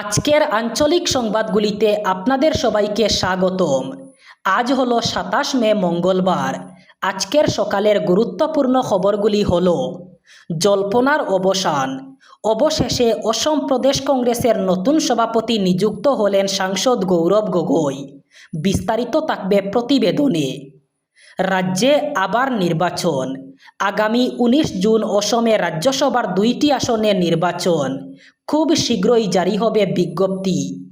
আজকের আঞ্চলিক সংবাদগুলিতে আপনাদের সবাইকে স্বাগতম। আজ হলো সাতাশ মে মঙ্গলবার। আজকের সকালের গুরুত্বপূর্ণ খবরগুলি হল, জল্পনার অবসান। অবশেষে অসম প্রদেশ কংগ্রেসের নতুন সভাপতি নিযুক্ত হলেন সাংসদ গৌরব গগৈ। বিস্তারিত থাকবে প্রতিবেদনে। রাজ্যে আবার নির্বাচন। আগামী উনিশ জুন অসমে রাজ্যসভার দুইটি আসনে নির্বাচন। খুব শীঘ্রই জারি হবে বিজ্ঞপ্তি।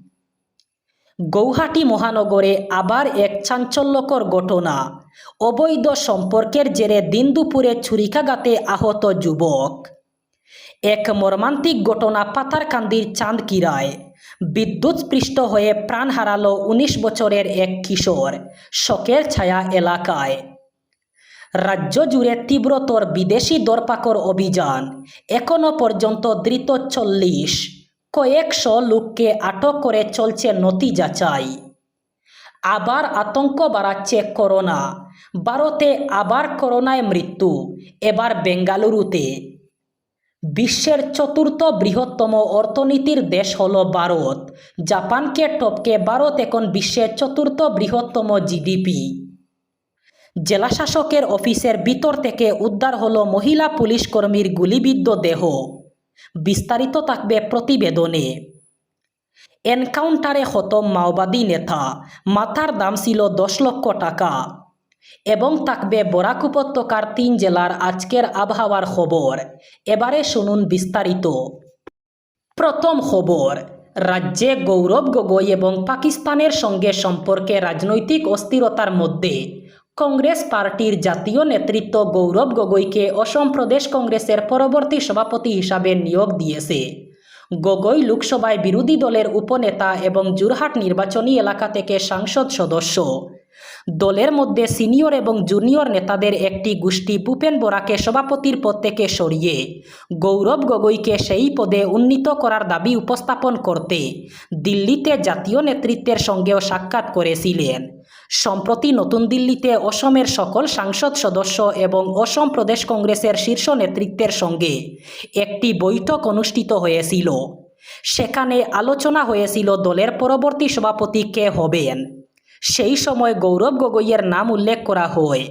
গৌহাটি মহানগরে আবার এক চাঞ্চল্যকর ঘটনা। অবৈধ সম্পর্কের জেরে দিন দুপুরে ছুরিকাঘাতে আহত যুবক। এক মর্মান্তিক ঘটনা পাতারকান্দির চাঁদকিরায়। বিদ্যুৎস্পৃষ্ট হয়ে প্রাণ হারালো উনিশ বছরের এক কিশোর। শকের ছায়া এলাকায়। রাজ্য জুড়ে তীব্রতর বিদেশি দরপাকর অভিযান। এখনও পর্যন্ত ধৃত চল্লিশ। কয়েকশো লোককে আটক করে চলছে নথি যাচাই। আবার আতঙ্ক বাড়াচ্ছে করোনা। ভারতে আবার করোনায় মৃত্যু। এবার বেঙ্গালুরুতে। বিশ্বের চতুর্থ বৃহত্তম অর্থনীতির দেশ হল ভারত। জাপানকে টপকে ভারত এখন বিশ্বের চতুর্থ বৃহত্তম জিডিপি। জেলাশাসকের অফিসের ভিতর থেকে উদ্ধার হলো মহিলা পুলিশ কর্মীর গুলিবিদ্ধ দেহ। বিস্তারিত থাকবে প্রতিবেদনে। এনকাউন্টারে খতম মাওবাদী নেতা। মাথার দাম ছিল দশ লক্ষ টাকা। এবং থাকবে বরাক উপত্যকার তিন জেলার আজকের আবহাওয়ার খবর। এবারে শুনুন বিস্তারিত। প্রথম খবর, রাজ্যে গৌরব গগৈ এবং পাকিস্তানের সঙ্গে সম্পর্কে রাজনৈতিক অস্থিরতার মধ্যে, কংগ্রেস পার্টির জাতীয় নেতৃত্ব গৌরব গগৈকে অসম প্রদেশ কংগ্রেসের পরবর্তী সভাপতি হিসাবে নিয়োগ দিয়েছে। গগৈ লোকসভায় বিরোধী দলের উপনেতা এবং জুরহাট নির্বাচনী এলাকা থেকে সাংসদ সদস্য। দলের মধ্যে সিনিয়র এবং জুনিয়র নেতাদের একটি গোষ্ঠী ভূপেন বোরাকে সভাপতির পদ থেকে সরিয়ে গৌরব গগৈকে সেই পদে উন্নীত করার দাবি উপস্থাপন করতে দিল্লিতে জাতীয় নেতৃত্বের সঙ্গেও সাক্ষাৎ করেছিলেন। সম্প্রতি নতুন দিল্লিতে অসমের সকল সাংসদ সদস্য এবং অসম প্রদেশ কংগ্রেসের শীর্ষ নেতৃত্বের সঙ্গে একটি বৈঠক অনুষ্ঠিত হয়েছিল। সেখানে আলোচনা হয়েছিল দলের পরবর্তী সভাপতি কে হবেন। সেই সময় গৌরব গগৈয়ের নাম উল্লেখ করা হয়।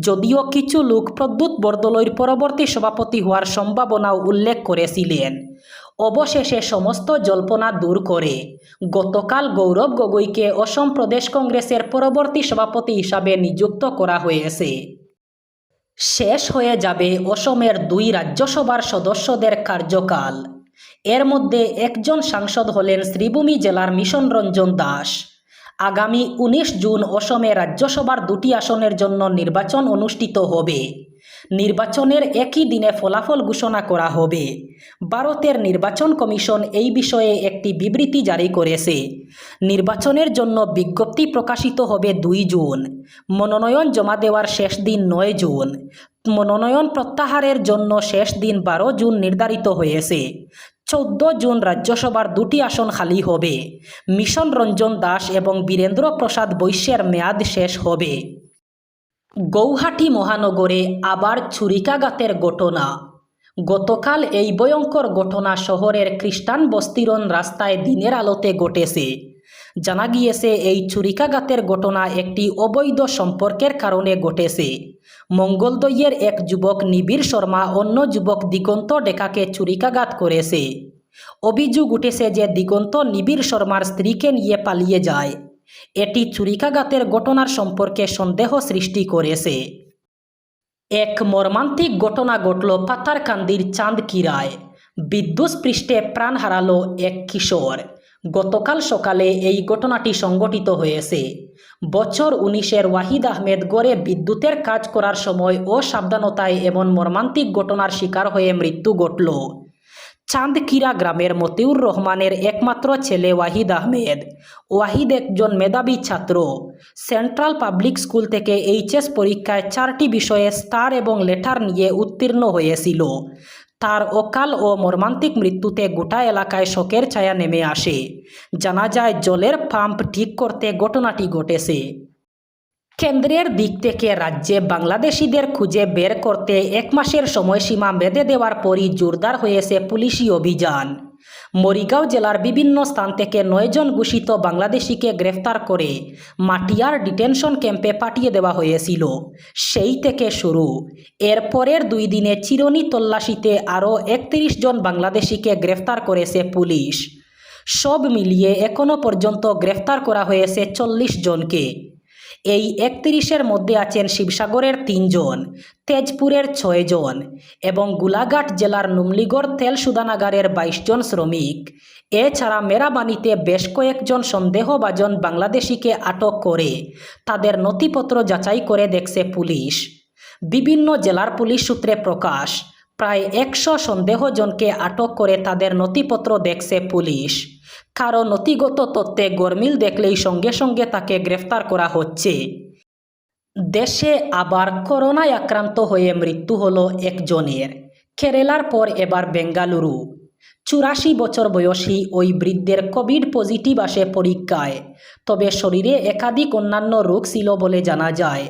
যদিও কিছু লোক প্রদ্যুৎ বরদলৈর পরবর্তী সভাপতি হওয়ার সম্ভাবনাও উল্লেখ করেছিলেন অবশেষে সমস্ত জল্পনা দূর করে গতকাল গৌরব গগৈকে অসম প্রদেশ কংগ্রেসের পরবর্তী সভাপতি হিসাবে নিযুক্ত করা হয়েছে শেষ হয়ে যাবে অসমের দুই রাজ্যসভার সদস্যদের কার্যকাল এর মধ্যে একজন সাংসদ হলেন শ্রীভূমি জেলার মিশন রঞ্জন দাস। আগামী উনিশ জুন অসমে রাজ্যসভার দুটি আসনের জন্য নির্বাচন অনুষ্ঠিত হবে। নির্বাচনের একই দিনে ফলাফল ঘোষণা করা হবে। ভারতের নির্বাচন কমিশন এই বিষয়ে একটি বিবৃতি জারি করেছে। নির্বাচনের জন্য বিজ্ঞপ্তি প্রকাশিত হবে দুই জুন। মনোনয়ন জমা দেওয়ার শেষ দিন নয় জুন। মনোনয়ন প্রত্যাহারের জন্য শেষ দিন বারো জুন নির্ধারিত হয়েছে। চৌদ্দ জুন রাজ্যসভার দুটি আসন খালি হবে। মিশন রঞ্জন দাস এবং বীরেন্দ্র প্রসাদ বৈশ্যের মেয়াদ শেষ হবে। গৌহাটি মহানগরে আবার ছুরিকাঘাতের ঘটনা। গতকাল এই ভয়ঙ্কর ঘটনা শহরের খ্রিস্টান বস্তিরন রাস্তায় দিনের আলোতে ঘটেছে। জানা গিয়েছে, এই ছুরিকাঘাতের ঘটনা একটি অবৈধ সম্পর্কের কারণে ঘটেছে। মঙ্গলদৈয়ের এক যুবক নিবিড় শর্মা অন্য যুবক দিগন্ত ডেকাকে ছুরিকাঘাত করেছে। অভিযোগ উঠেছে যে দিগন্ত নিবিড় শর্মার স্ত্রীকে নিয়ে পালিয়ে যায়। এটি ছুরিকাঘাতের ঘটনার সম্পর্কে সন্দেহ সৃষ্টি করেছে। এক মর্মান্তিক ঘটনা ঘটল পাতারকান্দির চাঁদকিরায়। বিদ্যুৎস্পৃষ্টে প্রাণ হারালো এক কিশোর। গতকাল সকালে এই ঘটনাটি সংঘটিত হয়েছে। বছর উনিশের ওয়াহিদ আহমেদ গড়ে বিদ্যুতের কাজ করার সময় অসাবধানতায় এমন মর্মান্তিক ঘটনার শিকার হয়ে মৃত্যু ঘটল। চাঁদকিরা গ্রামের মতিউর রহমানের একমাত্র ছেলে ওয়াহিদ আহমেদ। ওয়াহিদ একজন মেধাবী ছাত্র। সেন্ট্রাল পাবলিক স্কুল থেকে এইচএস পরীক্ষায় চারটি বিষয়ে স্টার এবং লেটার নিয়ে উত্তীর্ণ হয়েছিল। তার অকাল ও মর্মান্তিক মৃত্যুতে গোটা এলাকায় শোকের ছায়া নেমে আসে। জানা যায়, জলের পাম্প ঠিক করতে ঘটনাটি ঘটেছে। কেন্দ্রের দিক থেকে রাজ্যে বাংলাদেশিদের খুঁজে বের করতে এক মাসের সময়সীমা বেঁধে দেওয়ার পরই জোরদার হয়েছে পুলিশি অভিযান। মরিগাঁও জেলার বিভিন্ন স্থান থেকে নয়জন ঘোষিত বাংলাদেশিকে গ্রেফতার করে মাটিয়ার ডিটেনশন ক্যাম্পে পাঠিয়ে দেওয়া হয়েছিল। সেই থেকে শুরু। এর পরের দুই দিনে চিরনি তল্লাশিতে আরও একত্রিশ জন বাংলাদেশিকে গ্রেফতার করেছে পুলিশ। সব মিলিয়ে এখনও পর্যন্ত গ্রেফতার করা হয়েছে চল্লিশ জনকে। এই একত্রিশের মধ্যে আছেন শিবসাগরের তিনজন, তেজপুরের ছয়জন এবং গোলাঘাট জেলার নুমলিগড় তেল সুদানাগারের বাইশ জন শ্রমিক। এছাড়া মেরাবানিতে বেশ কয়েকজন সন্দেহভাজন বাংলাদেশিকে আটক করে তাদের নথিপত্র যাচাই করে দেখছে পুলিশ। বিভিন্ন জেলার পুলিশ সূত্রে প্রকাশ, প্রায় একশো সন্দেহজনকে আটক করে তাদের নথিপত্র দেখছে পুলিশ। কারও নথিগত তত্ত্বে গরমিল দেখলেই সঙ্গে সঙ্গে তাকে গ্রেফতার করা হচ্ছে। দেশে আবার করোনায় আক্রান্ত হয়ে মৃত্যু হলো একজনের। কেরালার পর এবার বেঙ্গালুরু। চুরাশি বছর বয়সী ওই বৃদ্ধের কোভিড পজিটিভ আসে পরীক্ষায়। তবে শরীরে একাধিক অন্যান্য রোগ ছিল বলে জানা যায়।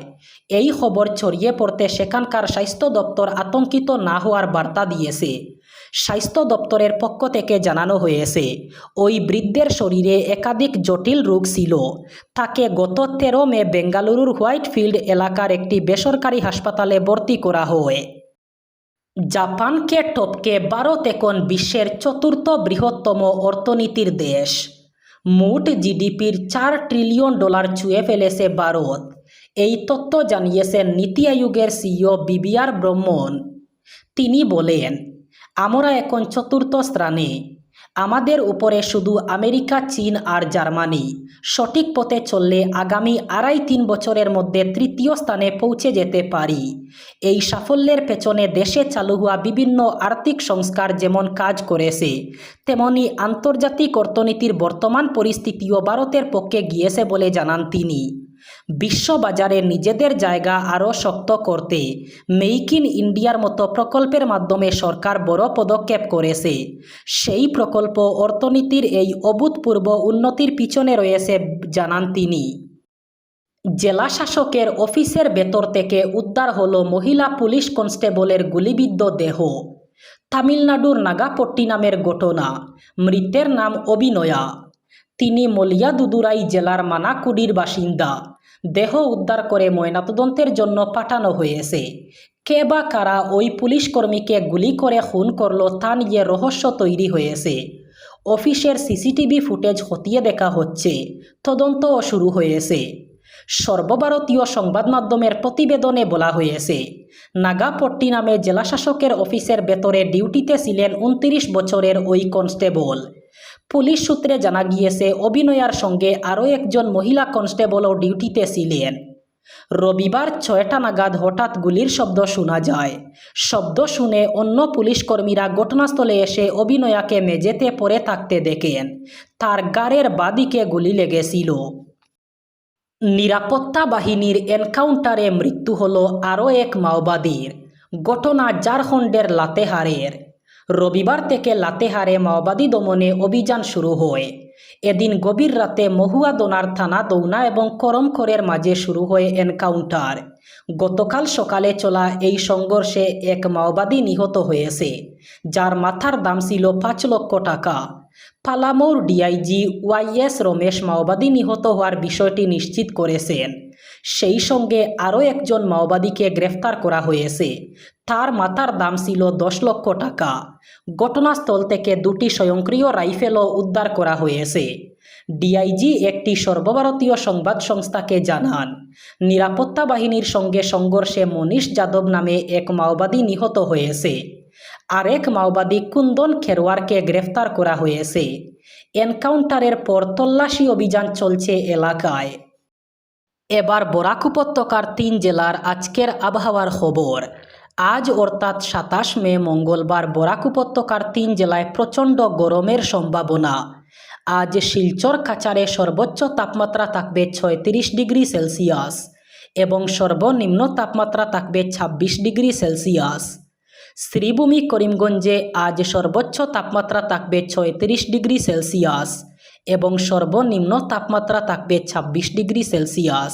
এই খবর ছড়িয়ে পড়তে সেখানকার স্বাস্থ্য দপ্তর আতঙ্কিত না হওয়ার বার্তা দিয়েছে। স্বাস্থ্য দপ্তরের পক্ষ থেকে জানানো হয়েছে, ওই বৃদ্ধের শরীরে একাধিক জটিল রোগ ছিল। তাকে গত তেরো মে বেঙ্গালুরুর হোয়াইটফিল্ড এলাকার একটি বেসরকারি হাসপাতালে ভর্তি করা হয়। জাপানকে টপকে ভারত এখন বিশ্বের চতুর্থ বৃহত্তম অর্থনীতির দেশ। মোট জিডিপির চার ট্রিলিয়ন ডলার ছুঁয়ে ফেলেছে ভারত। এই তথ্য জানিয়েছেন নীতি আয়োগের সিইও বিবিআর ব্রহ্মণ। তিনি বলেন আমরা এখন চতুর্থ স্থানে। আমাদের উপরে শুধু আমেরিকা, চীন আর জার্মানি। সঠিক পথে চললে আগামী আড়াই তিন বছরের মধ্যে তৃতীয় স্থানে পৌঁছে যেতে পারি। এই সাফল্যের পেছনে দেশে চালু হওয়া বিভিন্ন আর্থিক সংস্কার যেমন কাজ করেছে, তেমনি আন্তর্জাতিক অর্থনীতির বর্তমান পরিস্থিতিও ভারতের পক্ষে গিয়েছে বলে জানান তিনি। বিশ্ববাজারে নিজেদের জায়গা আরও শক্ত করতে। মেক ইন ইন্ডিয়ার মতো প্রকল্পের মাধ্যমে সরকার বড় পদক্ষেপ করেছে। সেই প্রকল্প অর্থনীতির এই অভূতপূর্ব উন্নতির পিছনে রয়েছে, জানান তিনি। জেলা শাসকের অফিসের ভেতর থেকে উদ্ধার হলো মহিলা পুলিশ কনস্টেবলের গুলিবিদ্ধ দেহ। তামিলনাড়ুর নাগাপট্টিনামের ঘটনা। মৃতের নাম অভিনয়া। তিনি মলিয়াদুদুরাই জেলার মানাকুডির বাসিন্দা। দেহ উদ্ধার করে ময়নাতদন্তের জন্য পাঠানো হয়েছে। কে বা কারা ওই পুলিশ কর্মীকে গুলি করে খুন করল তা নিয়ে রহস্য তৈরি হয়েছে। অফিসের সিসিটিভি ফুটেজ খতিয়ে দেখা হচ্ছে। তদন্তও শুরু হয়েছে। সর্বভারতীয় সংবাদ মাধ্যমের প্রতিবেদনে বলা হয়েছে, নাগাপট্টি নামে জেলাশাসকের অফিসের ভেতরে ডিউটিতে ছিলেন উনত্রিশ বছরের ওই কনস্টেবল। পুলিশ সূত্রে জানা গিয়েছে, অভিনয়ার সঙ্গে আরও একজন মহিলা কনস্টেবলও ডিউটিতে ছিলেন। রবিবার ছয়টা নাগাদ হঠাৎ গুলির শব্দ শোনা যায়। শব্দ শুনে অন্য পুলিশ কর্মীরা ঘটনাস্থলে এসে অভিনয়াকে মেঝেতে পড়ে থাকতে দেখেন। তার গাড়ের বাদিকে গুলি লেগেছিল। নিরাপত্তা বাহিনীর এনকাউন্টারে মৃত্যু হল আরও এক মাওবাদীর। ঘটনা ঝাড়খণ্ডের লাতেহারের। রবিবার থেকে লাতেহারে মাওবাদী দমনে অভিযান শুরু হয়। এদিন গভীর রাতে মহুয়া দোনার থানা দৌনা এবং করমখরের মাঝে শুরু হয় এনকাউন্টার। গতকাল সকালে চলা এই সংঘর্ষে এক মাওবাদী নিহত হয়েছে, যার মাথার দাম ছিল পাঁচ লক্ষ টাকা। পালামৌর ডিআইজি ওয়াইএস রমেশ মাওবাদী নিহত হওয়ার বিষয়টি নিশ্চিত করেছেন। সেই সঙ্গে আরও একজন মাওবাদীকে গ্রেফতার করা হয়েছে। তার মাথার দাম ছিল দশ লক্ষ টাকা। ঘটনাস্থল থেকে দুটি স্বয়ংক্রিয় রাইফেলও উদ্ধার করা হয়েছে। ডিআইজি একটি সর্বভারতীয় সংবাদ সংস্থাকে জানান, নিরাপত্তা বাহিনীর সঙ্গে সংঘর্ষে মনীষ যাদব নামে এক মাওবাদী নিহত হয়েছে। আরেক মাওবাদী কুন্দন খেরোয়ারকে গ্রেফতার করা হয়েছে। এনকাউন্টারের পর তল্লাশি অভিযান চলছে এলাকায়। এবার বরাক উপত্যকার তিন জেলার আজকের আবহাওয়ার খবর। আজ অর্থাৎ সাতাশ মে মঙ্গলবার বরাক উপত্যকার তিন জেলায় প্রচণ্ড গরমের সম্ভাবনা। আজ শিলচর কাচারে সর্বোচ্চ তাপমাত্রা থাকবে ছয়ত্রিশ ডিগ্রি সেলসিয়াস এবং সর্বনিম্ন তাপমাত্রা থাকবে ছাব্বিশ ডিগ্রি সেলসিয়াস। শ্রীভূমি করিমগঞ্জে আজ সর্বোচ্চ তাপমাত্রা থাকবে ছয়ত্রিশ ডিগ্রি সেলসিয়াস এবং সর্বনিম্ন তাপমাত্রা থাকবে ছাব্বিশ ডিগ্রি সেলসিয়াস।